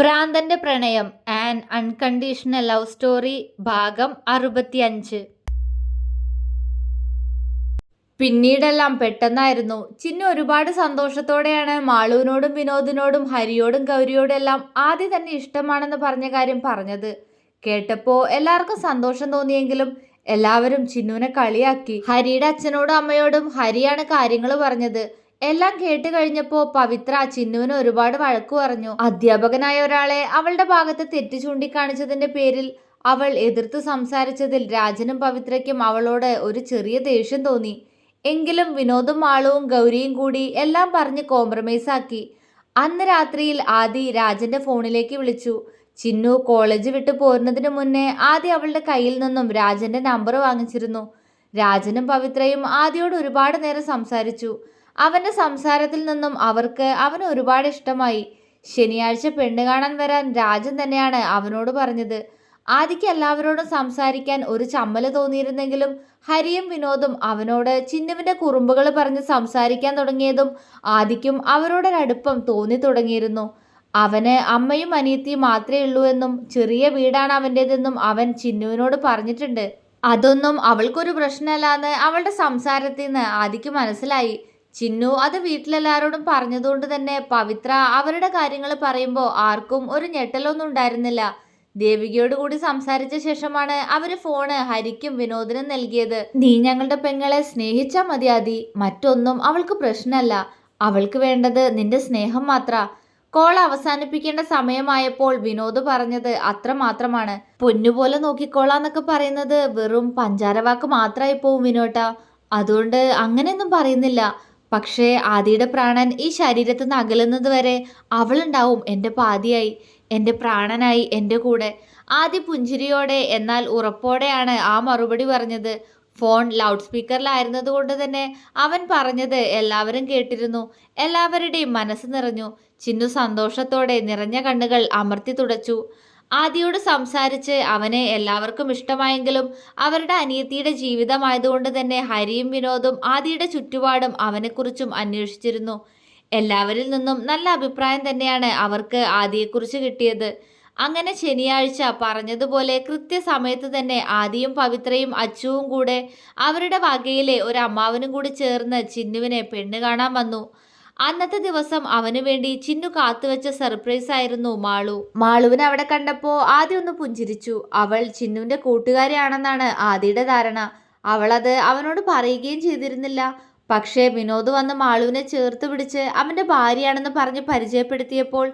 ഭ്രാന്തന്റെ പ്രണയം and unconditional love story ഭാഗം അറുപത്തിയഞ്ച്. പിന്നീടെല്ലാം പെട്ടെന്നായിരുന്നു. ചിന്നു ഒരുപാട് സന്തോഷത്തോടെയാണ് മാളുവിനോടും വിനോദിനോടും ഹരിയോടും ഗൗരിയോടും എല്ലാം ആദ്യം തന്നെ ഇഷ്ടമാണെന്ന് പറഞ്ഞ കാര്യം പറഞ്ഞത്. കേട്ടപ്പോ എല്ലാവർക്കും സന്തോഷം തോന്നിയെങ്കിലും എല്ലാവരും ചിന്നുവിനെ കളിയാക്കി. ഹരിയുടെ അച്ഛനോടും അമ്മയോടും ഹരിയാണ് കാര്യങ്ങൾ പറഞ്ഞത്. എല്ലാം കേട്ട് കഴിഞ്ഞപ്പോ പവിത്ര ചിന്നുവിന് ഒരുപാട് വഴക്കു പറഞ്ഞു. അധ്യാപകനായ ഒരാളെ അവളുടെ ഭാഗത്ത് തെറ്റ് ചൂണ്ടിക്കാണിച്ചതിന്റെ പേരിൽ അവൾ എതിർത്ത് സംസാരിച്ചതിൽ രാജനും പവിത്രയ്ക്കും അവളോട് ഒരു ചെറിയ ദേഷ്യം തോന്നി. എങ്കിലും വിനോദും ആളവും ഗൗരിയും കൂടി എല്ലാം പറഞ്ഞ് കോംപ്രമൈസ് ആക്കി. അന്ന് രാത്രിയിൽ ആദി രാജന്റെ ഫോണിലേക്ക് വിളിച്ചു. ചിന്നു കോളേജ് വിട്ടു പോരുന്നതിന് മുന്നേ ആദി അവളുടെ കയ്യിൽ നിന്നും രാജന്റെ നമ്പർ വാങ്ങിച്ചിരുന്നു. രാജനും പവിത്രയും ആദിയോട് ഒരുപാട് നേരം സംസാരിച്ചു. അവന്റെ സംസാരത്തിൽ നിന്നും അവർക്ക് അവന് ഒരുപാട് ഇഷ്ടമായി. ശനിയാഴ്ച പെണ്ണ് കാണാൻ വരാൻ രാജൻ തന്നെയാണ് അവനോട് പറഞ്ഞത്. ആദിക്ക് എല്ലാവരോടും സംസാരിക്കാൻ ഒരു ചമ്മൽ തോന്നിയിരുന്നെങ്കിലും ഹരിയും വിനോദും അവനോട് ചിന്നുവിന്റെ കുറുമ്പുകൾ പറഞ്ഞ് സംസാരിക്കാൻ തുടങ്ങിയതും ആദിക്കും അവരോടൊരടുപ്പം തോന്നി തുടങ്ങിയിരുന്നു. അവന് അമ്മയും അനിയത്തിയും മാത്രമേ ഉള്ളൂ എന്നും ചെറിയ വീടാണ് അവന്റെതെന്നും അവൻ ചിന്നുവിനോട് പറഞ്ഞിട്ടുണ്ട്. അതൊന്നും അവൾക്കൊരു പ്രശ്നമല്ലാന്ന് അവളുടെ സംസാരത്തിൽ നിന്ന് ആദിക്ക് മനസ്സിലായി. ചിന്നു അത് വീട്ടിലെല്ലാവരോടും പറഞ്ഞതുകൊണ്ട് തന്നെ പവിത്ര അവരുടെ കാര്യങ്ങൾ പറയുമ്പോൾ ആർക്കും ഒരു ഞെട്ടലൊന്നും ഉണ്ടായിരുന്നില്ല. ദേവികയോട് കൂടി സംസാരിച്ച ശേഷമാണ് അവർ ഫോണ് ഹരിക്കും വിനോദിനും നൽകിയത്. നീ ഞങ്ങളുടെ പെങ്ങളെ സ്നേഹിച്ചാ മതിയാതി മറ്റൊന്നും അവൾക്ക് പ്രശ്നമല്ല. അവൾക്ക് വേണ്ടത് നിന്റെ സ്നേഹം മാത്ര കോൾ അവസാനിപ്പിക്കേണ്ട സമയമായപ്പോൾ വിനോദ് പറഞ്ഞത് അത്ര മാത്രമാണ്. പൊന്നുപോലെ നോക്കിക്കോളാന്നൊക്കെ പറയുന്നത് വെറും പഞ്ചാരവാക്ക് മാത്രമായി പോവും വിനോട്ട. അതുകൊണ്ട് അങ്ങനെയൊന്നും പറയുന്നില്ല. പക്ഷേ ആദിയുടെ പ്രാണൻ ഈ ശരീരത്തിൽ നിന്ന് അകലുന്നത് വരെ അവളുണ്ടാവും എന്റെ പാതിയായി എന്റെ പ്രാണനായി എന്റെ കൂടെ. ആദ്യ പുഞ്ചിരിയോടെ എന്നാൽ ഉറപ്പോടെയാണ് ആ മറുപടി പറഞ്ഞത്. ഫോൺ ലൗഡ് സ്പീക്കറിലായിരുന്നത് കൊണ്ട് തന്നെ അവൻ പറഞ്ഞത് എല്ലാവരും കേട്ടിരുന്നു. എല്ലാവരുടെയും മനസ്സ് നിറഞ്ഞു. ചിന്നു സന്തോഷത്തോടെ നിറഞ്ഞ കണ്ണുകൾ അമർത്തി തുടച്ചു. ആദിയോട് സംസാരിച്ച് അവനെ എല്ലാവർക്കും ഇഷ്ടമായെങ്കിലും അവരുടെ അനിയത്തിയുടെ ജീവിതമായതുകൊണ്ട് തന്നെ ഹരിയും വിനോദും ആദിയുടെ ചുറ്റുപാടും അവനെക്കുറിച്ചും അന്വേഷിച്ചിരുന്നു. എല്ലാവരിൽ നിന്നും നല്ല അഭിപ്രായം തന്നെയാണ് അവർക്ക് ആദിയെക്കുറിച്ച് കിട്ടിയത്. അങ്ങനെ ശനിയാഴ്ച പറഞ്ഞതുപോലെ കൃത്യസമയത്ത് തന്നെ ആദിയും പവിത്രയും അച്ചുവും കൂടെ അവരുടെ വകയിലെ ഒരു അമ്മാവനും കൂടി ചേർന്ന് ചിന്നുവിനെ പെണ്ണ് കാണാൻ വന്നു. അന്നത്തെ ദിവസം അവന് വേണ്ടി ചിന്നു കാത്തുവെച്ച സർപ്രൈസ് ആയിരുന്നു മാളു. മാളുവിനെ അവിടെ കണ്ടപ്പോൾ ആദ്യം ഒന്ന് പുഞ്ചിരിച്ചു. അവൾ ചിന്നുവിന്റെ കൂട്ടുകാരിയാണെന്നാണ് ആദിയുടെ ധാരണ. അവളത് അവനോട് പറയുകയും ചെയ്തിരുന്നില്ല. പക്ഷേ വിനോദ് വന്ന് മാളുവിനെ ചേർത്ത് പിടിച്ച് അവന്റെ ഭാര്യയാണെന്ന് പറഞ്ഞ് പരിചയപ്പെടുത്തിയപ്പോൾ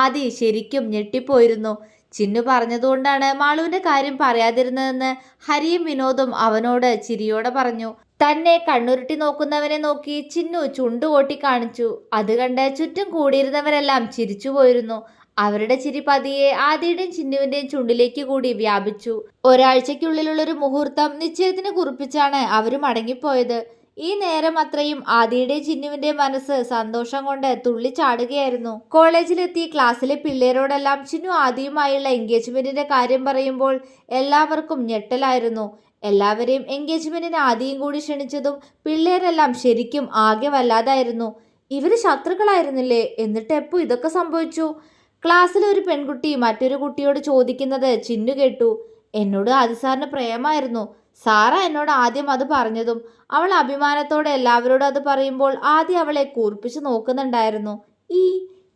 ആദി ശരിക്കും ഞെട്ടിപ്പോയിരുന്നു. ചിന്നു പറഞ്ഞതുകൊണ്ടാണ് മാളുവിന്റെ കാര്യം പറയാതിരുന്നതെന്ന് ഹരിയും വിനോദും അവനോട് ചിരിയോടെ പറഞ്ഞു. തന്നെ കണ്ണുരുട്ടി നോക്കുന്നവനെ നോക്കി ചിന്നു ചുണ്ടുകൊട്ടി കാണിച്ചു. അത് കണ്ട് ചുറ്റും കൂടിയിരുന്നവരെല്ലാം ചിരിച്ചു പോയിരുന്നു. അവരുടെ ചിരി പതിയെ ആദിയുടെയും ചിന്നുവിന്റെയും ചുണ്ടിലേക്ക് കൂടി വ്യാപിച്ചു. ഒരാഴ്ചയ്ക്കുള്ളിലുള്ളൊരു മുഹൂർത്തം നിശ്ചയത്തിന് കുറിപ്പിച്ചാണ് അവർ മടങ്ങിപ്പോയത്. ഈ നേരം അത്രയും ആദിയുടെ ചിന്നുവിന്റെ മനസ്സ് സന്തോഷം കൊണ്ട് തുള്ളിച്ചാടുകയായിരുന്നു. കോളേജിലെത്തി ക്ലാസ്സിലെ പിള്ളേരോടെല്ലാം ചിന്നു ആദിയുമായുള്ള എൻഗേജ്മെന്റിന്റെ കാര്യം പറയുമ്പോൾ എല്ലാവർക്കും ഞെട്ടലായിരുന്നു. എല്ലാവരെയും എൻഗേജ്മെന്റിന് ആദ്യം കൂടി ക്ഷണിച്ചതും പിള്ളേരെല്ലാം ശരിക്കും ആകെ വല്ലാതായിരുന്നു. ഇവർ ശത്രുക്കളായിരുന്നില്ലേ? എന്നിട്ട് എപ്പോ ഇതൊക്കെ സംഭവിച്ചു? ക്ലാസ്സിലെ ഒരു പെൺകുട്ടി മറ്റൊരു കുട്ടിയോട് ചോദിക്കുന്നത് ചിന്നു കേട്ടു. എന്നോട് ആദിസാറിന് പ്രേമായിരുന്നു. സാറ എന്നോട് ആദ്യം അത് പറഞ്ഞതും അവൾ അഭിമാനത്തോടെ എല്ലാവരോടും അത് പറയുമ്പോൾ ആദ്യം അവളെ കൂർപ്പിച്ച് നോക്കുന്നുണ്ടായിരുന്നു. ഈ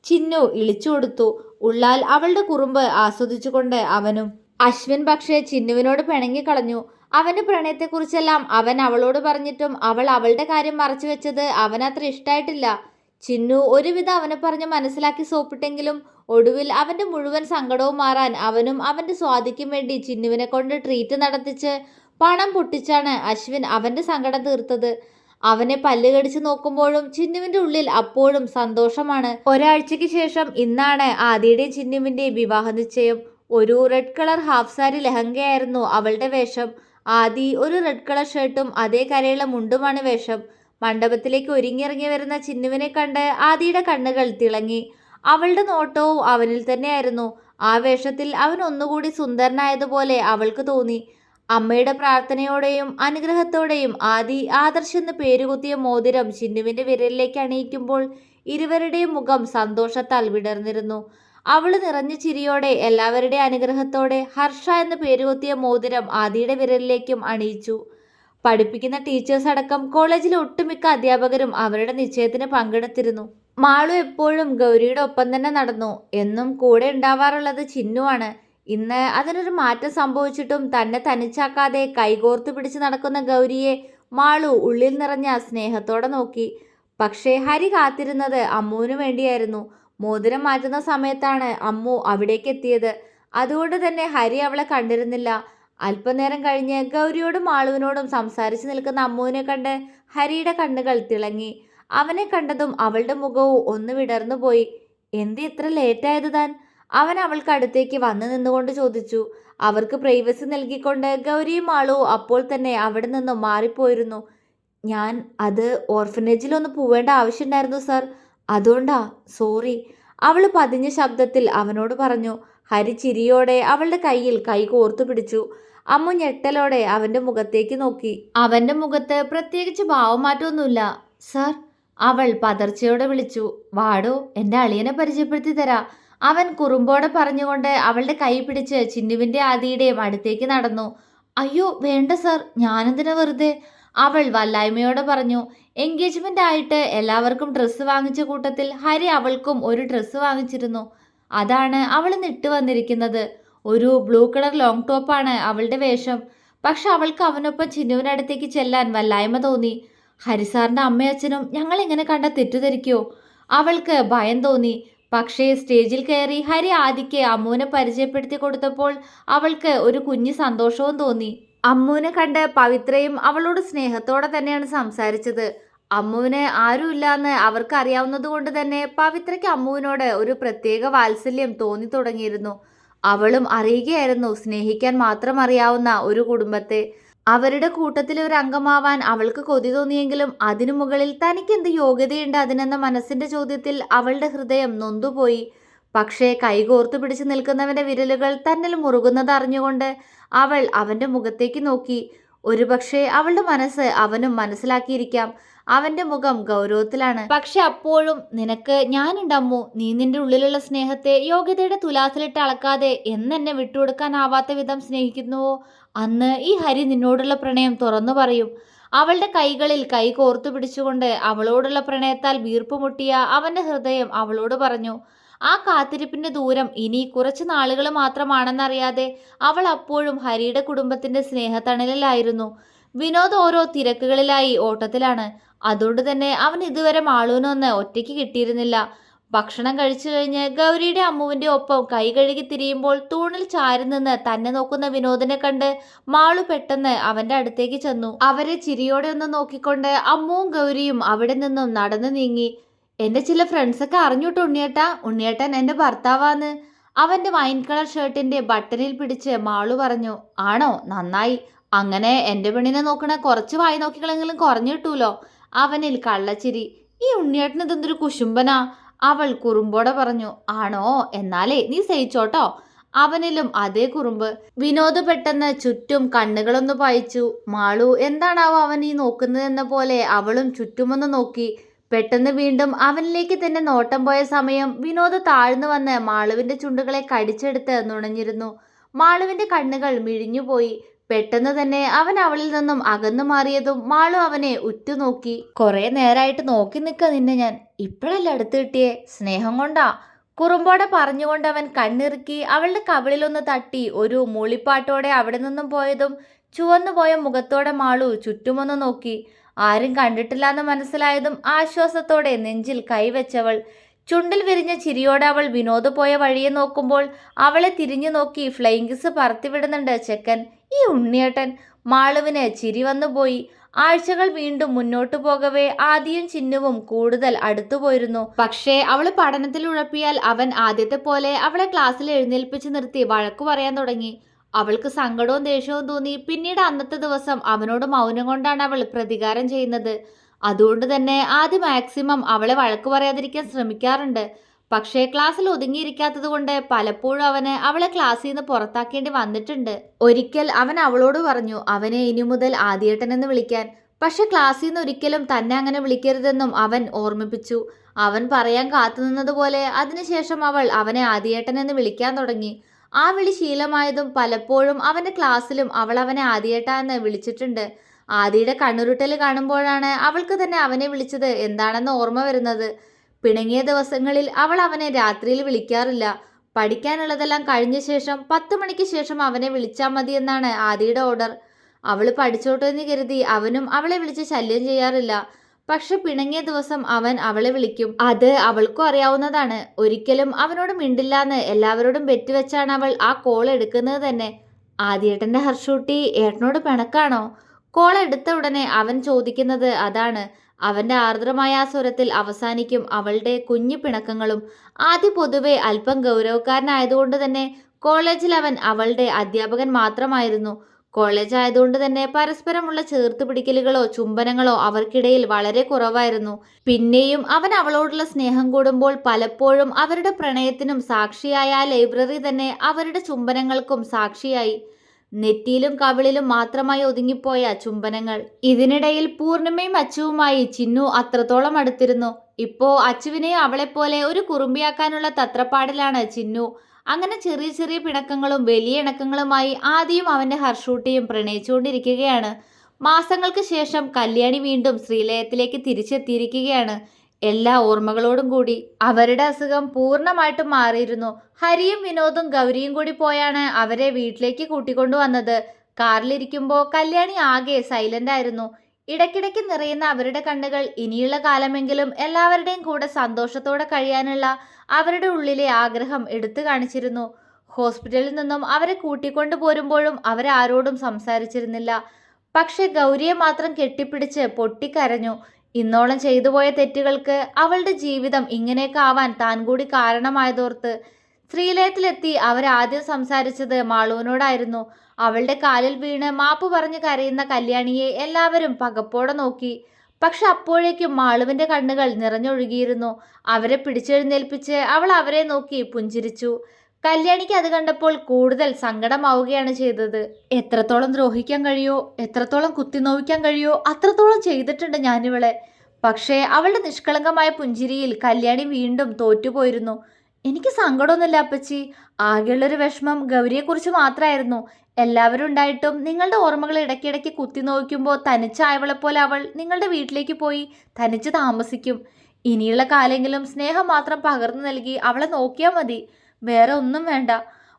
ചിന്നു ഇളിച്ചു കൊടുത്തു. ഉള്ളാൽ അവളുടെ കുറുമ്പ് ആസ്വദിച്ചുകൊണ്ട് അവനും അശ്വിൻ പക്ഷേ ചിന്നുവിനോട് പിണങ്ങിക്കളഞ്ഞു അവന്റെ പ്രണയത്തെക്കുറിച്ചെല്ലാം അവൻ അവളോട് പറഞ്ഞിട്ടും അവൾ അവളുടെ കാര്യം മറച്ചു വെച്ചത് അവനത്ര ഇഷ്ടായിട്ടില്ല. ചിന്നു ഒരുവിധം അവനെ പറഞ്ഞ് മനസ്സിലാക്കി സോപ്പിട്ടെങ്കിലും ഒടുവിൽ അവന്റെ മുഴുവൻ സങ്കടവും മാറാൻ അവനും അവന്റെ സ്വാധിക്കും വേണ്ടി ചിന്നുവിനെ കൊണ്ട് ട്രീറ്റ് നടത്തിച്ച് പണം പൊട്ടിച്ചാണ് അശ്വിൻ അവന്റെ സങ്കടം തീർത്തത്. അവനെ പല്ലുകടിച്ച് നോക്കുമ്പോഴും ചിന്നുവിന്റെ ഉള്ളിൽ അപ്പോഴും സന്തോഷമാണ്. ഒരാഴ്ചയ്ക്ക് ശേഷം ഇന്നാണ് ആദിയുടെയും ചിന്നുവിന്റെയും വിവാഹ നിശ്ചയം ഒരു റെഡ് കളർ ഹാഫ് സാരി ലഹങ്കയായിരുന്നു അവളുടെ വേഷം. ആദി ഒരു റെഡ് കളർ ഷർട്ടും അതേ കരയുള്ള മുണ്ടുമാണ് വേഷം. മണ്ഡപത്തിലേക്ക് ഒരുങ്ങിയിറങ്ങി വരുന്ന ചിന്നുവിനെ കണ്ട് ആദിയുടെ കണ്ണുകൾ തിളങ്ങി. അവളുടെ നോട്ടവും അവനിൽ തന്നെയായിരുന്നു. ആ വേഷത്തിൽ അവൻ ഒന്നുകൂടി സുന്ദരനായതുപോലെ അവൾക്ക് തോന്നി. അമ്മയുടെ പ്രാർത്ഥനയോടെയും അനുഗ്രഹത്തോടെയും ആദി ആദർശ് എന്ന് പേരുകുത്തിയ മോതിരം ചിന്നുവിന്റെ വിരലിലേക്ക് അണിയിക്കുമ്പോൾ ഇരുവരുടെയും മുഖം സന്തോഷത്താൽ വിടർന്നിരുന്നു. അവൾ നിറഞ്ഞ ചിരിയോടെ എല്ലാവരുടെ അനുഗ്രഹത്തോടെ ഹർഷ എന്ന് പേരുകൊത്തിയ മോതിരം ആദിയുടെ വിരലിലേക്കും അണിയിച്ചു. പഠിപ്പിക്കുന്ന ടീച്ചേഴ്സ് അടക്കം കോളേജിലെ ഒട്ടുമിക്ക അധ്യാപകരും അവരുടെ നിശ്ചയത്തിന് പങ്കെടുത്തിരുന്നു. മാളു എപ്പോഴും ഗൗരിയുടെ ഒപ്പം തന്നെ നടന്നു. എന്നും കൂടെ ഉണ്ടാവാറുള്ളത് ചിന്നുവാണ്. ഇന്ന് അതിനൊരു മാറ്റം സംഭവിച്ചിട്ടും തന്നെ തനിച്ചാക്കാതെ കൈകോർത്ത് പിടിച്ച് നടക്കുന്ന ഗൗരിയെ മാളു ഉള്ളിൽ നിറഞ്ഞ സ്നേഹത്തോടെ നോക്കി. പക്ഷേ ഹരി കാത്തിരുന്നത് അമ്മുവിനു വേണ്ടിയായിരുന്നു. മോതിരം മാറ്റുന്ന സമയത്താണ് അമ്മു അവിടേക്ക് എത്തിയത് അതുകൊണ്ട് തന്നെ ഹരി അവളെ കണ്ടിരുന്നില്ല. അല്പനേരം കഴിഞ്ഞ് ഗൗരിയോടും ആളുവിനോടും സംസാരിച്ചു നിൽക്കുന്ന അമ്മുവിനെ കണ്ട് ഹരിയുടെ കണ്ണുകൾ തിളങ്ങി. അവനെ കണ്ടതും അവളുടെ മുഖവും ഒന്ന് വിടർന്നു പോയി. എന്ത് ഇത്ര ലേറ്റായത് താൻ? അവൻ അവൾക്ക് അടുത്തേക്ക് വന്നു നിന്നുകൊണ്ട് ചോദിച്ചു. അവർക്ക് പ്രൈവസി നൽകിക്കൊണ്ട് ഗൗരിയും ആളുവും അപ്പോൾ തന്നെ അവിടെ നിന്നും മാറിപ്പോയിരുന്നു. ഞാൻ അത് ഓർഫനേജിലൊന്ന് പോവേണ്ട ആവശ്യമുണ്ടായിരുന്നു സർ. അതുകൊണ്ടാ സോറി. അവൾ പതിഞ്ഞ ശബ്ദത്തിൽ അവനോട് പറഞ്ഞു ഹരി ചിരിയോടെ അവളുടെ കയ്യിൽ കൈ കോർത്തു പിടിച്ചു. അമ്മു ഞെട്ടലോടെ അവന്റെ മുഖത്തേക്ക് നോക്കി. അവന്റെ മുഖത്ത് പ്രത്യേകിച്ച് ഭാവമാറ്റമൊന്നുമില്ല. സർ അവൾ പതർച്ചയോടെ വിളിച്ചു വാടോ എന്റെ അളിയനെ പരിചയപ്പെടുത്തി തരാ. അവൻ കുറുമ്പോടെ പറഞ്ഞുകൊണ്ട് അവളുടെ കൈ പിടിച്ച് ചിന്നുവിന്റെ ആദിയുടെയും അടുത്തേക്ക് നടന്നു. അയ്യോ വേണ്ട സർ ഞാനെന്തിനാ വെറുതെ? അവൾ വല്ലായ്മയോടെ പറഞ്ഞു എൻഗേജ്മെന്റ് ആയിട്ട് എല്ലാവർക്കും ഡ്രസ്സ് വാങ്ങിച്ച കൂട്ടത്തിൽ ഹരി അവൾക്കും ഒരു ഡ്രസ്സ് വാങ്ങിച്ചിരുന്നു. അതാണ് അവൾ നിട്ട് വന്നിരിക്കുന്നത്. ഒരു ബ്ലൂ കളർ ലോങ് ടോപ്പാണ് അവളുടെ വേഷം. പക്ഷെ അവൾക്ക് അവനൊപ്പം ചിന്നുവിനടുത്തേക്ക് ചെല്ലാൻ വല്ലായ്മ തോന്നി. ഹരിസാറിന്റെ അമ്മയച്ഛനും ഞങ്ങൾ ഇങ്ങനെ കണ്ട തെറ്റുധരിക്കോ അവൾക്ക് ഭയം തോന്നി. പക്ഷേ സ്റ്റേജിൽ കയറി ഹരി ആദിക്ക് അമ്മുവിനെ പരിചയപ്പെടുത്തി കൊടുത്തപ്പോൾ അവൾക്ക് ഒരു കുഞ്ഞു സന്തോഷവും തോന്നി. അമ്മുവിനെ കണ്ട് പവിത്രയും അവളോട് സ്നേഹത്തോടെ തന്നെയാണ് സംസാരിച്ചത്. അമ്മുവിന് ആരുമില്ലാന്ന് അവർക്ക് അറിയാവുന്നത് കൊണ്ട് തന്നെ പവിത്രയ്ക്ക് അമ്മുവിനോട് ഒരു പ്രത്യേക വാത്സല്യം തോന്നി തുടങ്ങിയിരുന്നു. അവളും അറിയുകയായിരുന്നു സ്നേഹിക്കാൻ മാത്രം അറിയാവുന്ന ഒരു കുടുംബത്തെ. അവരുടെ കൂട്ടത്തിലെ ഒരു അംഗമാവാൻ അവൾക്ക് കൊതി തോന്നിയെങ്കിലും അതിനു മുകളിൽ തനിക്ക് എന്ത് യോഗ്യതയുണ്ട് അതിനെന്ന മനസ്സിന്റെ ചോദ്യത്തിൽ അവളുടെ ഹൃദയം നൊന്തുപോയി. പക്ഷേ കൈകോർത്തു പിടിച്ചു നിൽക്കുന്നവന്റെ വിരലുകൾ തന്നിൽ മുറുകുന്നത് അറിഞ്ഞുകൊണ്ട് അവൾ അവന്റെ മുഖത്തേക്ക് നോക്കി. ഒരുപക്ഷെ അവളുടെ മനസ്സ് അവനും മനസ്സിലാക്കിയിരിക്കാം. അവന്റെ മുഖം ഗൗരവത്തിലാണ്. പക്ഷെ അപ്പോഴും നിനക്ക് ഞാനുണ്ടമ്മു നീ നിന്റെ ഉള്ളിലുള്ള സ്നേഹത്തെ യോഗ്യതയുടെ തുലാസിലിട്ട് അളക്കാതെ എന്നെന്നെ വിട്ടുകൊടുക്കാനാവാത്ത വിധം സ്നേഹിക്കുന്നുവോ അന്ന് ഈ ഹരി നിന്നോടുള്ള പ്രണയം തുറന്നു പറയും. അവളുടെ കൈകളിൽ കൈ കോർത്തു പിടിച്ചുകൊണ്ട് അവളോടുള്ള പ്രണയത്താൽ വീർപ്പുമുട്ടിയ അവന്റെ ഹൃദയം അവളോട് പറഞ്ഞു. ആ കാത്തിരിപ്പിന്റെ ദൂരം ഇനി കുറച്ച് നാളുകൾ മാത്രമാണെന്നറിയാതെ അവൾ അപ്പോഴും ഹരിയുടെ കുടുംബത്തിന്റെ സ്നേഹത്തണലിലായിരുന്നു. വിനോദ് ഓരോ തിരക്കുകളിലായി ഓട്ടത്തിലാണ്. അതുകൊണ്ട് തന്നെ അവൻ ഇതുവരെ മാളൂനൊന്ന് ഒറ്റയ്ക്ക് കിട്ടിയിരുന്നില്ല. ഭക്ഷണം കഴിച്ചു കഴിഞ്ഞ് ഗൗരിയുടെ അമ്മുവിന്റെ ഒപ്പം കൈ കഴുകി തിരിയുമ്പോൾ തൂണിൽ ചാരി നിന്ന് തന്നെ നോക്കുന്ന വിനോദിനെ കണ്ട് മാളു പെട്ടെന്ന് അവന്റെ അടുത്തേക്ക് ചെന്നു. അവരെ ചിരിയോടെ ഒന്ന് നോക്കിക്കൊണ്ട് അമ്മുവും ഗൗരിയും അവിടെ നിന്നും നടന്നു നീങ്ങി. എന്റെ ചില ഫ്രണ്ട്സൊക്കെ അറിഞ്ഞൂട്ടോ ഉണ്ണിയേട്ടാ. ഉണ്ണിയേട്ടൻ എന്റെ ഭർത്താവാന്ന്. അവന്റെ വൈൻ കളർ ഷർട്ടിന്റെ ബട്ടണിൽ പിടിച്ച് മാളു പറഞ്ഞു ആണോ? നന്നായി. അങ്ങനെ എന്റെ പെണ്ണിനെ നോക്കണ കുറച്ച് വായി നോക്കികളെങ്കിലും കുറഞ്ഞു കിട്ടൂലോ? അവനിൽ കള്ളച്ചിരി. ഈ ഉണ്ണിയേട്ടൻ ഇതെന്തൊരു കുശുംബനാ? അവൾ കുറുമ്പോടെ പറഞ്ഞു ആണോ? എന്നാലേ നീ സഹിച്ചോട്ടോ. അവനിലും അതേ കുറുമ്പ്. വിനോദ് പെട്ടെന്ന് ചുറ്റും കണ്ണുകളൊന്ന് പായിച്ചു. മാളു എന്താണാവോ അവൻ ഈ നോക്കുന്നതെന്ന പോലെ? അവളും ചുറ്റുമൊന്ന് നോക്കി. പെട്ടെന്ന് വീണ്ടും അവനിലേക്ക് തന്നെ നോട്ടം പോയ സമയം വിനോദ് താഴ്ന്നു വന്ന് മാളുവിന്റെ ചുണ്ടുകളെ കടിച്ചെടുത്ത് നുണഞ്ഞിരുന്നു. മാളുവിന്റെ കണ്ണുകൾ മിഴിഞ്ഞുപോയി. പെട്ടെന്ന് തന്നെ അവൻ അവളിൽ നിന്നും അകന്നു മാറിയതും മാളു അവനെ ഉറ്റുനോക്കി. കുറെ നേരായിട്ട് നോക്കി നിൽക്ക നിന്നെ ഞാൻ. ഇപ്പോഴല്ല അടുത്ത് കിട്ടിയേ? സ്നേഹം കൊണ്ടാ. കുറുമ്പോടെ പറഞ്ഞുകൊണ്ട് അവൻ കണ്ണിറുക്കി അവളുടെ കവിളിലൊന്ന് തട്ടി ഒരു മൂളിപ്പാട്ടോടെ അവിടെ നിന്നും പോയതും ചുവന്നുപോയ മുഖത്തോടെ മാളു ചുറ്റുമൊന്ന് നോക്കി. ആരും കണ്ടിട്ടില്ല എന്ന് മനസ്സിലായതും ആശ്വാസത്തോടെ നെഞ്ചിൽ കൈവച്ചവൾ ചുണ്ടിൽ വിരിഞ്ഞ ചിരിയോടെ അവൾ വിനോദ് പോയ വഴിയെ നോക്കുമ്പോൾ അവളെ തിരിഞ്ഞു നോക്കി ഫ്ലൈങ്കിസ് പറത്തിവിടുന്നുണ്ട് ചെക്കൻ. ഈ ഉണ്ണിയേട്ടൻ മാളുവിന് ചിരി വന്നുപോയി ആഴ്ചകൾ വീണ്ടും മുന്നോട്ടു പോകവേ ആദ്യം ചിന്നുവും കൂടുതൽ അടുത്തുപോയിരുന്നു പക്ഷേ അവൾ പഠനത്തിൽ ഉഴപ്പിയാൽ അവൻ ആദ്യത്തെ പോലെ അവളെ ക്ലാസ്സിൽ എഴുന്നേൽപ്പിച്ചു നിർത്തി വഴക്കു പറയാൻ തുടങ്ങി. അവൾക്ക് സങ്കടവും ദേഷ്യവും തോന്നി. പിന്നീട് അന്നത്തെ ദിവസം അവനോട് മൗനം കൊണ്ടാണ് അവൾ പ്രതികാരം ചെയ്യുന്നത്. അതുകൊണ്ട് തന്നെ ആദ്യം മാക്സിമം അവളെ വഴക്ക് പറയാതിരിക്കാൻ ശ്രമിക്കാറുണ്ട്. പക്ഷേ ക്ലാസ്സിൽ ഒതുങ്ങിയിരിക്കാത്തത് കൊണ്ട് പലപ്പോഴും അവന് അവളെ ക്ലാസ്സിൽ നിന്ന് പുറത്താക്കേണ്ടി വന്നിട്ടുണ്ട്. ഒരിക്കൽ അവൻ അവളോട് പറഞ്ഞു അവനെ ഇനി മുതൽ ആദ്യേട്ടൻ എന്ന് വിളിക്കാൻ. പക്ഷെ ക്ലാസ്സിൽ നിന്ന് ഒരിക്കലും തന്നെ അങ്ങനെ വിളിക്കരുതെന്നും അവൻ ഓർമ്മിപ്പിച്ചു. അവൻ പറയാൻ കാത്തുനിന്നതുപോലെ അതിനുശേഷം അവൾ അവനെ ആദ്യേട്ടനെന്ന് വിളിക്കാൻ തുടങ്ങി. ആ വിളി ശീലമായതും പലപ്പോഴും അവന്റെ ക്ലാസ്സിലും അവൾ അവനെ ആദിയേട്ട എന്ന് വിളിച്ചിട്ടുണ്ട്. ആദിയുടെ കണ്ണുരുട്ടൽ കാണുമ്പോഴാണ് അവൾക്ക് തന്നെ അവനെ വിളിച്ചത് എന്താണെന്ന് ഓർമ്മ വരുന്നത്. പിണങ്ങിയ ദിവസങ്ങളിൽ അവൾ അവനെ രാത്രിയിൽ വിളിക്കാറില്ല. പഠിക്കാനുള്ളതെല്ലാം കഴിഞ്ഞ ശേഷം പത്ത് മണിക്ക് ശേഷം അവനെ വിളിച്ചാൽ മതി എന്നാണ് ആദിയുടെ ഓർഡർ. അവൾ പഠിച്ചോട്ടെ എന്ന് കരുതി അവനും അവളെ വിളിച്ച് ശല്യം ചെയ്യാറില്ല. പക്ഷെ പിണങ്ങിയ ദിവസം അവൻ അവളെ വിളിക്കും. അത് അവൾക്കും അറിയാവുന്നതാണ്. ഒരിക്കലും അവനോട് മിണ്ടില്ലാന്ന് എല്ലാവരോടും വെച്ചാണ് അവൾ ആ കോൾ എടുക്കുന്നത് തന്നെ. ആദ്യേട്ടന്റെ ഹർഷൂട്ടി ഏട്ടനോട് പിണക്കാണോ? കോൾ എടുത്ത ഉടനെ അവൻ ചോദിക്കുന്നത് അതാണ്. അവന്റെ ആർദ്രമായ ആ സ്വരത്തിൽ അവസാനിക്കും അവളുടെ കുഞ്ഞു പിണക്കങ്ങളും. ആദ്യ പൊതുവെ അല്പം ഗൗരവക്കാരനായതുകൊണ്ട് തന്നെ കോളേജിൽ അവൻ അവളുടെ അധ്യാപകൻ മാത്രമായിരുന്നു. കോളേജ് ആയതുകൊണ്ട് തന്നെ പരസ്പരമുള്ള ചേർത്ത് പിടിക്കലുകളോ ചുംബനങ്ങളോ അവർക്കിടയിൽ വളരെ കുറവായിരുന്നു. പിന്നെയും അവൻ അവളോടുള്ള സ്നേഹം കൂടുമ്പോൾ പലപ്പോഴും അവരുടെ പ്രണയത്തിനും സാക്ഷിയായ ആ ലൈബ്രറി തന്നെ അവരുടെ ചുംബനങ്ങൾക്കും സാക്ഷിയായി. നെറ്റിയിലും കവിളിലും മാത്രമായി ഒതുങ്ങിപ്പോയ ചുംബനങ്ങൾ. ഇതിനിടയിൽ പൂർണിമയും അച്ചുവുമായി ചിന്നു അത്രത്തോളം അടുത്തിരുന്നു. ഇപ്പോ അച്ചുവിനെ അവളെപ്പോലെ ഒരു കുറുമ്പിയാക്കാനുള്ള തത്രപ്പാടിലാണ് ചിന്നു. അങ്ങനെ ചെറിയ ചെറിയ പിണക്കങ്ങളും വലിയ ഇണക്കങ്ങളുമായി ആദ്യം അവന്റെ ഹർഷൂട്ടിയും പ്രണയിച്ചുകൊണ്ടിരിക്കുകയാണ്. മാസങ്ങൾക്ക് ശേഷം കല്യാണി വീണ്ടും ശ്രീലയത്തിലേക്ക് തിരിച്ചെത്തിയിരിക്കുകയാണ്. എല്ലാ ഓർമ്മകളോടും കൂടി അവരുടെ അസുഖം പൂർണമായിട്ടും മാറിയിരുന്നു. ഹരിയും വിനോദും ഗൗരിയും കൂടി പോയാണ് അവരെ വീട്ടിലേക്ക് കൂട്ടിക്കൊണ്ടുവന്നത്. കാറിലിരിക്കുമ്പോൾ കല്യാണി ആകെ സൈലന്റ് ആയിരുന്നു. ഇടയ്ക്കിടയ്ക്ക് നിറയുന്ന അവരുടെ കണ്ണുകൾ ഇനിയുള്ള കാലമെങ്കിലും എല്ലാവരുടെയും കൂടെ സന്തോഷത്തോടെ കഴിയാനുള്ള അവരുടെ ഉള്ളിലെ ആഗ്രഹം എടുത്തു കാണിച്ചിരുന്നു. ഹോസ്പിറ്റലിൽ നിന്നും അവരെ കൂട്ടിക്കൊണ്ടു പോരുമ്പോഴും അവരാരോടും സംസാരിച്ചിരുന്നില്ല. പക്ഷെ ഗൗരിയെ മാത്രം കെട്ടിപ്പിടിച്ച് പൊട്ടിക്കരഞ്ഞു. ഇന്നോളം ചെയ്തുപോയ തെറ്റുകൾക്ക് അവളുടെ ജീവിതം ഇങ്ങനെയൊക്കെ ആവാൻ താൻ കൂടി കാരണമായതോർത്ത് ശ്രീലയത്തിലെത്തി അവരാദ്യം സംസാരിച്ചത് മാളുവിനോടായിരുന്നു. അവളുടെ കാലിൽ വീണ് മാപ്പ് പറഞ്ഞു കരയുന്ന കല്യാണിയെ എല്ലാവരും പകപ്പോടെ നോക്കി. പക്ഷെ അപ്പോഴേക്കും മാളുവിന്റെ കണ്ണുകൾ നിറഞ്ഞൊഴുകിയിരുന്നു. അവരെ പിടിച്ചെഴുന്നേൽപ്പിച്ച് അവൾ അവരെ നോക്കി പുഞ്ചിരിച്ചു. കല്യാണിക്ക് അത് കണ്ടപ്പോൾ കൂടുതൽ സങ്കടമാവുകയാണ് ചെയ്തത്. എത്രത്തോളം ദ്രോഹിക്കാൻ കഴിയോ എത്രത്തോളം കുത്തിനോവിക്കാൻ കഴിയോ അത്രത്തോളം ചെയ്തിട്ടുണ്ട് ഞാനിവളെ. പക്ഷേ അവളുടെ നിഷ്കളങ്കമായ പുഞ്ചിരിയിൽ കല്യാണി വീണ്ടും തോറ്റുപോയിരുന്നു. എനിക്ക് സങ്കടമൊന്നുമില്ല അപ്പച്ചി. ആകെയുള്ളൊരു വിഷമം ഗൗരിയെക്കുറിച്ച് മാത്രമായിരുന്നു. എല്ലാവരും ഉണ്ടായിട്ടും നിങ്ങളുടെ ഓർമ്മകൾ ഇടയ്ക്കിടയ്ക്ക് കുത്തി നോക്കുമ്പോൾ തനിച്ചായവളെ പോലെ അവൾ നിങ്ങളുടെ വീട്ടിലേക്ക് പോയി തനിച്ച് താമസിക്കും. ഇനിയുള്ള കാലെങ്കിലും സ്നേഹം മാത്രം പകർന്നു നൽകി അവളെ നോക്കിയാൽ മതി. വേറെ ഒന്നും വേണ്ട.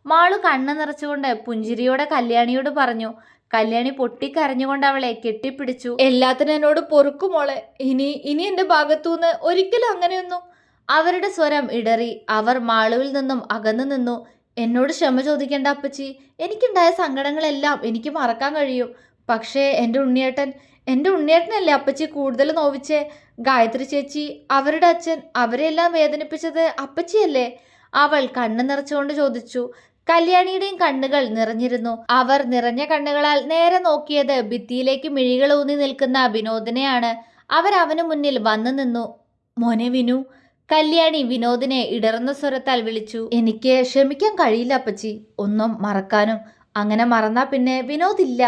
മാളു കണ്ണ് നിറച്ചുകൊണ്ട് പുഞ്ചിരിയോടെ കല്യാണിയോട് പറഞ്ഞു. കല്യാണി പൊട്ടിക്കരഞ്ഞുകൊണ്ട് അവളെ കെട്ടിപ്പിടിച്ചു. എല്ലാത്തിനും എന്നോട് പൊറുക്കുമോളെ ഇനി ഇനി എന്റെ ഭാഗത്തുനിന്ന് ഒരിക്കലും അങ്ങനെയൊന്നും. അവരുടെ സ്വരം ഇടറി. അവർ മാളുവിൽ നിന്നും അകന്നു നിന്നു. എന്നോട് ക്ഷമ ചോദിക്കേണ്ട അപ്പച്ചി. എനിക്കുണ്ടായ സങ്കടങ്ങളെല്ലാം എനിക്ക് മറക്കാൻ കഴിയും. പക്ഷേ എന്റെ ഉണ്ണിയേട്ടൻ എന്റെ ഉണ്ണിയേട്ടനല്ലേ അപ്പച്ചി കൂടുതൽ നോവിച്ച്? ഗായത്രി ചേച്ചി അവരുടെ അച്ഛൻ അവരെല്ലാം വേദനിപ്പിച്ചത് അപ്പച്ചിയല്ലേ? അവൾ കണ്ണു നിറച്ചുകൊണ്ട് ചോദിച്ചു. കല്യാണിയുടെയും കണ്ണുകൾ നിറഞ്ഞിരുന്നു. അവർ നിറഞ്ഞ കണ്ണുകളാൽ നേരെ നോക്കിയത് ഭിത്തിയിലേക്ക് മിഴികൾ ഊന്നി നിൽക്കുന്ന വിനോദിനെയാണ്. അവർ അവന് മുന്നിൽ വന്നു നിന്നു. മോനെ വിനു കല്യാണി വിനോദിനെ ഇടർന്ന സ്വരത്താൽ വിളിച്ചു. എനിക്ക് ക്ഷമിക്കാൻ കഴിയില്ല അപ്പച്ചി. ഒന്നും മറക്കാനും അങ്ങനെ മറന്നാ പിന്നെ വിനോദില്ല.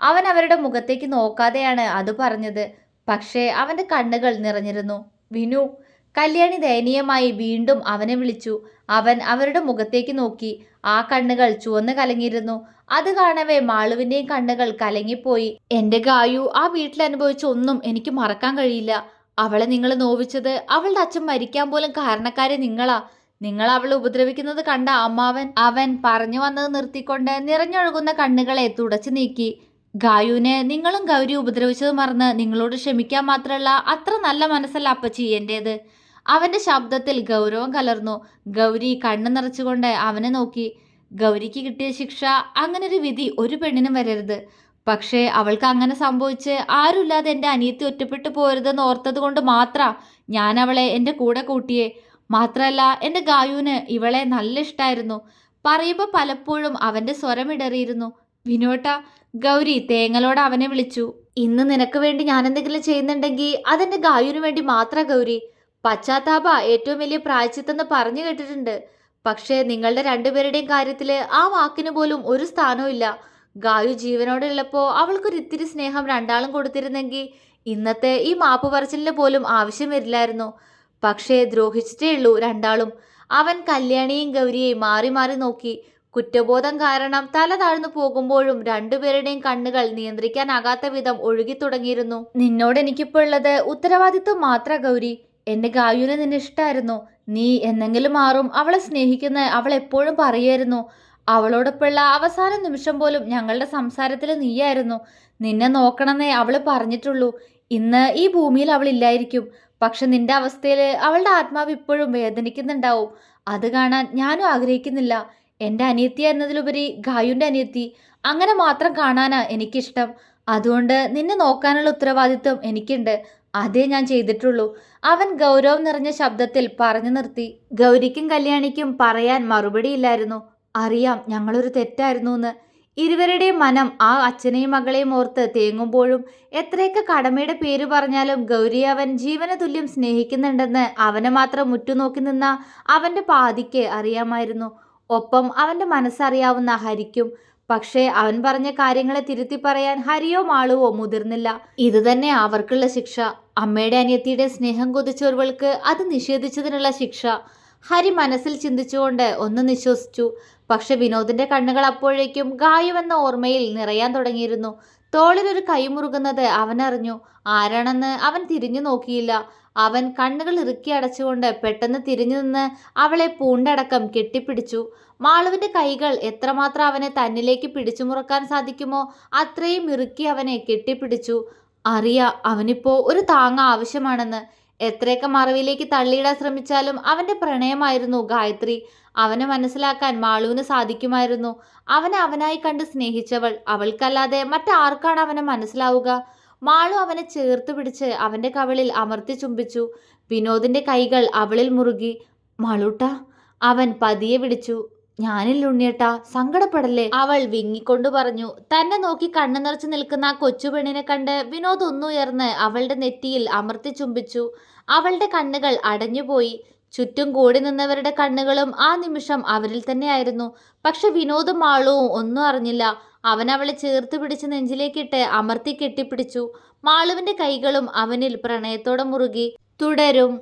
അവൻ അവരുടെ മുഖത്തേക്ക് നോക്കാതെയാണ് അത് പറഞ്ഞത്. പക്ഷേ അവന്റെ കണ്ണുകൾ നിറഞ്ഞിരുന്നു. വിനു കല്യാണി ദയനീയമായി വീണ്ടും അവനെ വിളിച്ചു. അവൻ അവരുടെ മുഖത്തേക്ക് നോക്കി. ആ കണ്ണുകൾ ചുവന്ന് കലങ്ങിയിരുന്നു. അത് കാണവേ മാളുവിന്റെയും കണ്ണുകൾ കലങ്ങിപ്പോയി. എന്റെ ഗായു ആ വീട്ടിൽ അനുഭവിച്ച ഒന്നും എനിക്ക് മറക്കാൻ കഴിയില്ല. അവളെ നിങ്ങൾ നോവിച്ചത് അവളുടെ അച്ഛൻ മരിക്കാൻ പോലും കാരണക്കാരെ നിങ്ങളാ. നിങ്ങൾ അവളെ ഉപദ്രവിക്കുന്നത് കണ്ട അമ്മാവൻ അവൻ പറഞ്ഞു വന്നത് നിർത്തിക്കൊണ്ട് നിറഞ്ഞൊഴുകുന്ന കണ്ണുകളെ തുടച്ചു നീക്കി. ഗായുവിനെ നിങ്ങളും ഗൗരി ഉപദ്രവിച്ചത് മറന്ന് നിങ്ങളോട് ക്ഷമിക്കാൻ മാത്രമല്ല അത്ര നല്ല മനസ്സല്ല അപ്പച്ചി എന്റേത്. അവന്റെ ശബ്ദത്തിൽ ഗൗരവം കലർന്നു. ഗൗരി കണ്ണു നിറച്ചുകൊണ്ട് അവനെ നോക്കി. ഗൗരിക്ക് കിട്ടിയ ശിക്ഷ അങ്ങനൊരു വിധി ഒരു പെണ്ണിനും വരരുത്. പക്ഷേ അവൾക്ക് അങ്ങനെ സംഭവിച്ച് ആരുമില്ലാതെ എന്റെ അനിയത്തി ഒറ്റപ്പെട്ടു പോരുതെന്ന് ഓർത്തത് കൊണ്ട് മാത്രം ഞാൻ അവളെ എന്റെ കൂടെ കൂട്ടിയേ. മാത്രമല്ല എന്റെ ഗായുവിന് ഇവളെ നല്ല ഇഷ്ടമായിരുന്നു പറയുമ്പോൾ പലപ്പോഴും അവന്റെ സ്വരമിടറിയിരുന്നു വിനോട്ട ഗൗരി തേങ്ങലോട് അവനെ വിളിച്ചു. ഇന്ന് നിനക്ക് വേണ്ടി ഞാൻ എന്തെങ്കിലും ചെയ്യുന്നുണ്ടെങ്കിൽ അതെന്റെ ഗായുവിന് വേണ്ടി മാത്രം ഗൗരി. പശ്ചാത്താപ ഏറ്റവും വലിയ പ്രായച്ചിത്തെന്ന് പറഞ്ഞു കേട്ടിട്ടുണ്ട്. പക്ഷേ നിങ്ങളുടെ രണ്ടുപേരുടെയും കാര്യത്തിൽ ആ വാക്കിന് പോലും ഒരു സ്ഥാനവും ഗായു ജീവനോടെ ഉള്ളപ്പോൾ അവൾക്കൊരു ഇത്തിരി സ്നേഹം രണ്ടാളും കൊടുത്തിരുന്നെങ്കിൽ ഇന്നത്തെ ഈ മാപ്പ് പറച്ചിലിന് പോലും ആവശ്യം വരില്ലായിരുന്നു. പക്ഷേ ദ്രോഹിച്ചിട്ടേ ഉള്ളൂ രണ്ടാളും. അവൻ കല്യാണിയും ഗൗരിയെയും മാറി മാറി നോക്കി. കുറ്റബോധം കാരണം തല താഴ്ന്നു പോകുമ്പോഴും രണ്ടുപേരുടെയും കണ്ണുകൾ നിയന്ത്രിക്കാനാകാത്ത വിധം ഒഴുകി തുടങ്ങിയിരുന്നു. നിന്നോട് എനിക്കിപ്പോൾ ഉള്ളത് ഉത്തരവാദിത്വം മാത്ര ഗൗരി. എന്റെ ഗായുവിനെ നിന്നെ ഇഷ്ടമായിരുന്നു നീ എന്നെങ്കിലും മാറും. അവളെ സ്നേഹിക്കുന്ന അവൾ എപ്പോഴും പറയായിരുന്നു അവളോടൊപ്പമുള്ള അവസാന നിമിഷം പോലും ഞങ്ങളുടെ സംസാരത്തിൽ നീയായിരുന്നു. നിന്നെ നോക്കണമെന്നേ അവൾ പറഞ്ഞിട്ടുള്ളൂ. ഇന്ന് ഈ ഭൂമിയിൽ അവൾ ഇല്ലായിരിക്കും. പക്ഷെ നിന്റെ അവസ്ഥയിൽ അവളുടെ ആത്മാവ് ഇപ്പോഴും വേദനിക്കുന്നുണ്ടാവും. അത് കാണാൻ ഞാനും ആഗ്രഹിക്കുന്നില്ല. എന്റെ അനിയത്തി എന്നതിലുപരി ഗായുന്റെ അനിയത്തി. അങ്ങനെ മാത്രം കാണാനാ എനിക്കിഷ്ടം. അതുകൊണ്ട് നിന്നെ നോക്കാനുള്ള ഉത്തരവാദിത്വം എനിക്കുണ്ട്. അതേ ഞാൻ ചെയ്തിട്ടുള്ളൂ. അവൻ ഗൗരവം നിറഞ്ഞ ശബ്ദത്തിൽ പറഞ്ഞു നിർത്തി. ഗൗരിക്കും കല്യാണിക്കും പറയാൻ മറുപടിയില്ലായിരുന്നു. അറിയാം ഞങ്ങളൊരു തെറ്റായിരുന്നു എന്ന് ഇരുവരുടെയും മനം ആ അച്ഛനെയും മകളെയും ഓർത്ത് തേങ്ങുമ്പോഴും എത്രയൊക്കെ കടമയുടെ പേര് പറഞ്ഞാലും ഗൗരി അവൻ ജീവന തുല്യം സ്നേഹിക്കുന്നുണ്ടെന്ന് അവനെ മാത്രം ഉറ്റുനോക്കി നിന്ന അവന്റെ പാതിക്ക് അറിയാമായിരുന്നു. ഒപ്പം അവന്റെ മനസ്സറിയാവുന്ന ഹരിക്കും. പക്ഷേ അവൻ പറഞ്ഞ കാര്യങ്ങളെ തിരുത്തി പറയാൻ ഹരിയോ മാളുവോ മുതിർന്നില്ല. ഇതുതന്നെ അവർക്കുള്ള ശിക്ഷ. അമ്മയുടെ അനിയത്തിയുടെ സ്നേഹം കൊതിച്ചോർവൾക്ക് അത് നിഷേധിച്ചതിനുള്ള ശിക്ഷ. ഹരി മനസ്സിൽ ചിന്തിച്ചുകൊണ്ട് ഒന്ന് നിശ്വസിച്ചു. പക്ഷെ വിനോദിന്റെ കണ്ണുകൾ അപ്പോഴേക്കും ഗായുവെന്ന ഓർമ്മയിൽ നിറയാൻ തുടങ്ങിയിരുന്നു. തോളിലൊരു കൈമുറുകുന്നത് അവനറിഞ്ഞു. ആരാണെന്ന് അവൻ തിരിഞ്ഞു നോക്കിയില്ല. അവൻ കണ്ണുകൾ ഇറുക്കി അടച്ചുകൊണ്ട് പെട്ടെന്ന് തിരിഞ്ഞു നിന്ന് അവളെ പൂണ്ടടക്കം കെട്ടിപ്പിടിച്ചു. മാളുവിന്റെ കൈകൾ എത്രമാത്രം അവനെ തന്നിലേക്ക് പിടിച്ചു മുറക്കാൻ സാധിക്കുമോ അത്രയും ഇറുക്കി അവനെ കെട്ടിപ്പിടിച്ചു. അറിയ അവനിപ്പോ ഒരു താങ്ങ ആവശ്യമാണെന്ന്. എത്രയൊക്കെ മറവിലേക്ക് തള്ളിയിടാൻ ശ്രമിച്ചാലും അവന്റെ പ്രണയമായിരുന്നു ഗായത്രി. അവനെ മനസ്സിലാക്കാൻ മാളുവിന് സാധിക്കുമായിരുന്നു. അവനെ അവനായി കണ്ട് സ്നേഹിച്ചവൾ. അവൾക്കല്ലാതെ മറ്റാർക്കാണ് അവനെ മനസ്സിലാവുക? മാളു അവനെ ചേർത്ത് പിടിച്ച് അവന്റെ കവളിൽ അമർത്തി ചുംബിച്ചു. വിനോദിന്റെ കൈകൾ അവളിൽ മുറുകി മാളൂട്ട അവൻ പതിയെ വിളിച്ചു. ഞാനില്ല ഉണ്ണിയേട്ടാ സങ്കടപ്പെടല്ലേ? അവൾ വിങ്ങിക്കൊണ്ടു പറഞ്ഞു തന്നെ നോക്കി കണ്ണു നിറച്ചു നിൽക്കുന്ന ആ കൊച്ചുപെണ്ണിനെ കണ്ട് വിനോദ് ഒന്നുയർന്ന് അവളുടെ നെറ്റിയിൽ അമർത്തി ചുംബിച്ചു. അവളുടെ കണ്ണുകൾ അടഞ്ഞുപോയി. ചുറ്റും കൂടി നിന്നവരുടെ കണ്ണുകളും ആ നിമിഷം അവരിൽ തന്നെയായിരുന്നു. പക്ഷെ വിനോദും മാളുവും ഒന്നും അറിഞ്ഞില്ല. അവൻ അവളെ ചേർത്ത് പിടിച്ച് നെഞ്ചിലേക്കിട്ട് അമർത്തി കെട്ടിപ്പിടിച്ചു. മാളുവിന്റെ കൈകളും അവനിൽ പ്രണയത്തോടെ മുറുകി. തുടരും.